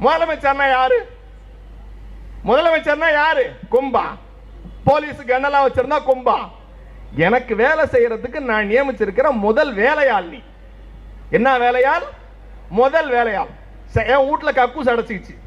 முதலமைச்சர்னா யாரு? முதலமைச்சர்னா யாரு? கும்பா. போலீஸுக்கு கண்ணெல்லாம் வச்சிருந்தா கும்பா. எனக்கு வேலை செய்யறதுக்கு நான் நியமிச்சிருக்கிற முதல் வேலையாள். நீ என்ன வேலையால் முதல் வேலையாள். ச- என் வீட்டில் கக்கூஸ் அடைச்சிக்கிச்சு.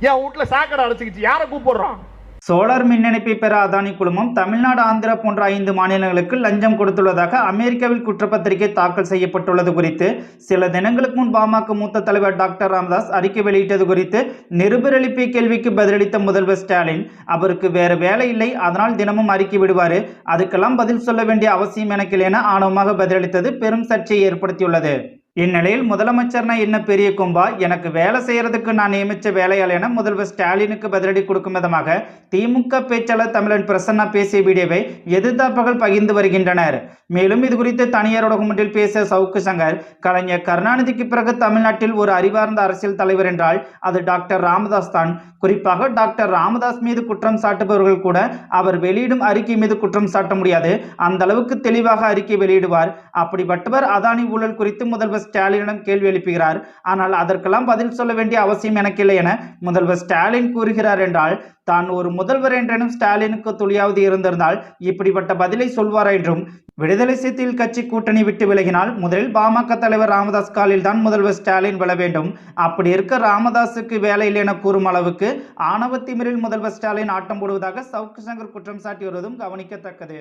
என் வீட்டில் சாக்கடை அடைச்சிக்கிச்சு. யாரை கூப்பிடுறான்? சோலார் மின் இணைப்பை பெற அதானி குழுமம் தமிழ்நாடு ஆந்திரா போன்ற ஐந்து மாநிலங்களுக்கு லஞ்சம் கொடுத்துள்ளதாக அமெரிக்காவில் குற்றப்பத்திரிகை தாக்கல் செய்யப்பட்டுள்ளது குறித்து சில தினங்களுக்கு முன் பாமக மூத்த தலைவர் டாக்டர் ராமதாஸ் அறிக்கை வெளியிட்டது குறித்து நிருபர் எழுப்பிய கேள்விக்கு பதிலளித்த முதல்வர் ஸ்டாலின் அவருக்கு வேறு வேலை இல்லை அதனால் தினமும் அறிக்கை விடுவார். அதுக்கெல்லாம் பதில் சொல்ல வேண்டிய அவசியம் எனக்கு இல்லை என ஆணவமாக பதிலளித்தது பெரும் சர்ச்சையை ஏற்படுத்தியுள்ளது. இந்நிலையில் முதலமைச்சர்னா என்ன பெரிய கும்பா? எனக்கு வேலை செய்யறதுக்கு நான் நியமித்த வேலையால் என முதல்வர் ஸ்டாலினுக்கு பதிலடி கொடுக்கும் விதமாக திமுக பேச்சாளர் தமிழன் பிரசன்னா பேசிய வீடியோவை எதிர்த்தாப்புகள் பகிர்ந்து வருகின்றனர். மேலும் இது குறித்து தனியார் ஊடகம் ஒன்றில் பேசிய சவுக்கு சங்கர் கலைஞர் கருணாநிதிக்கு பிறகு தமிழ்நாட்டில் ஒரு அறிவார்ந்த அரசியல் தலைவர் என்றால் அது டாக்டர் ராமதாஸ் தான். குறிப்பாக டாக்டர் ராமதாஸ் மீது குற்றம் சாட்டுபவர்கள் கூட அவர் வெளியிடும் அறிக்கை மீது குற்றம் சாட்ட முடியாது. அந்த அளவுக்கு தெளிவாக அறிக்கை வெளியிடுவார். அப்படிப்பட்டவர் அதானி ஊழல் குறித்து முதல்வர் முதல்வர் ஸ்டாலினிடம் கேள்வி எழுப்புகிறார். ஆனால் அதற்கெல்லாம் பதில் சொல்ல வேண்டிய அவசியம் எனக்கில்லை என முதல்வர் ஸ்டாலின் கூறுகிறார் என்றால் தான் ஒரு முதல்வர் என்றேனும் ஸ்டாலினுக்கு துளியாவது இருந்திருந்தால் இப்படிப்பட்ட பதிலை சொல்வார் என்றும் விடுதலை சிறுத்தைகள் கட்சி கூட்டணி விட்டு விலகினால் முதலில் பாமக தலைவர் ராமதாஸ் காலில் தான் முதல்வர் ஸ்டாலின் விழ வேண்டும். அப்படி இருக்க ராமதாஸுக்கு வேலை இல்லை என கூறும் அளவுக்கு ஆணவ திமிரில் முதல்வர் ஸ்டாலின் ஆட்டம் போடுவதாக சவுக்கு சங்கர் குற்றம் சாட்டி வருவதும் கவனிக்கத்தக்கது.